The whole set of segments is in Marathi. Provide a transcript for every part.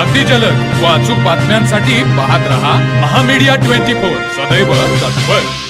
अगदी जलद व अचूक बातम्यांसाठी पाहत रहा महामीडिया ट्वेंटी फोर. सदैव तत्पर.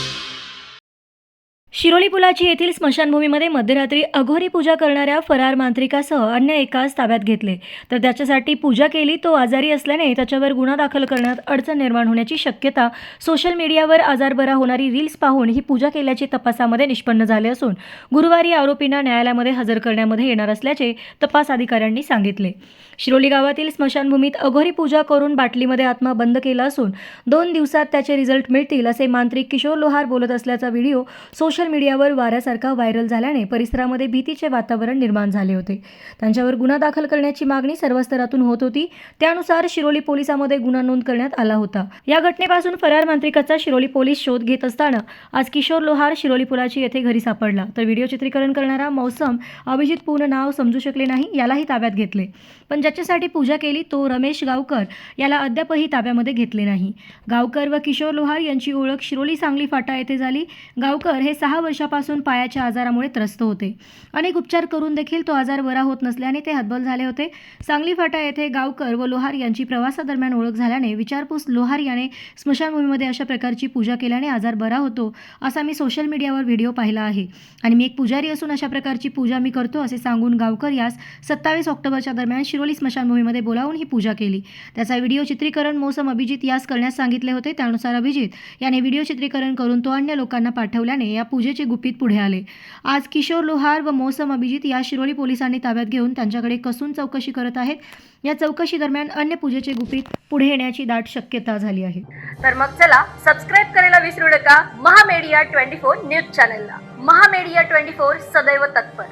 शिरोली पुलाची येथील स्मशानभूमीमध्ये मध्यरात्री अघोरी पूजा करणाऱ्या फरार मांत्रिकासह अन्य एकास ताब्यात घेतले. तर त्याच्यासाठी पूजा केली तो आजारी असल्याने त्याच्यावर गुन्हा दाखल करण्यात अडचण निर्माण होण्याची शक्यता सोशल मीडियावर आजार बरा होणारी रील्स पाहून ही पूजा केल्याचे तपासामध्ये निष्पन्न झाले असून गुरुवारी आरोपींना न्यायालयामध्ये हजर करण्यामध्ये येणार असल्याचे तपास अधिकाऱ्यांनी सांगितले. शिरोली गावातील स्मशानभूमीत अघोरी पूजा करून बाटलीमध्ये आत्मा बंद केला असून दोन दिवसात त्याचे रिझल्ट मिळतील असे मांत्रिक किशोर लोहार बोलत असल्याचा व्हिडिओ सोशल मीडियावर वाऱ्यासारखा व्हायरल झाल्याने परिसरामध्ये भीतीचे वातावरण निर्माण झाले होते. त्यांच्यावर गुन्हा दाखल करण्याची मागणी सर्व स्तरातून होत होती. त्यानुसार शिरोली पोलिसांमध्ये गुन्हा नोंद करण्यात आला होता. या घटनेपासून फरार मांत्रिकाचा शिरोली पोलीस शोध घेत असताना आज किशोर लोहार शिरोली पुलाची येथे घरी सापडला. तर व्हिडिओ चित्रीकरण करणारा मौसम अभिजित पूर्ण नाव समजू शकले नाही यालाही ताब्यात घेतले. पण ज्याच्यासाठी पूजा केली तो रमेश गावकर याला अद्यापही ताब्यामध्ये घेतले नाही. गावकर व किशोर लोहार यांची ओळख शिरोली सांगली फाटा येथे झाली. गावकर हे सहा वर्षापासून पायाच्या आजारामुळे त्रस्त होते. अनेक उपचार करून देखील तो आजार बरा होत नसल्याने ते हतबल झाले होते. सांगली फाटा येथे गावकर व लोहार यांची प्रवासादरम्यान ओळख झाल्याने विचारपूस लोहार याने स्मशानभूमीमध्ये अशा प्रकारची पूजा केल्याने आजार बरा होतो असा मी सोशल मीडियावर व्हिडिओ पाहिला आहे. आणि मी एक पुजारी असून अशा प्रकारची पूजा मी करतो असे सांगून गावकर यास सत्तावीस ऑक्टोबरच्या दरम्यान शिरोली स्मशानभूमीमध्ये बोलावून ही पूजा केली. त्याचा व्हिडिओ चित्रीकरण मोसम अभिजित यास करण्यास सांगितले होते. त्यानुसार अभिजित याने व्हिडिओ चित्रीकरण करून तो अन्य लोकांना पाठवल्याने या पूजेचे गुपित पुढे आले. आज किशोर लोहार व मोसम अभिजित या शिरोली पोलिसांनी ताब्यात घेऊन त्यांच्याकडे कसून चौकशी करत आहेत. या चौकशी दरम्यान अन्य पूजेचे गुपित पुढे येण्याची दाट शक्यता झाली आहे. तर मग चला सबस्क्राईब करायला विसरू नका. महामेडिया ट्वेंटी फोर न्यूज चॅनलला. महामेडिया ट्वेंटी फोर सदैव तत्पर.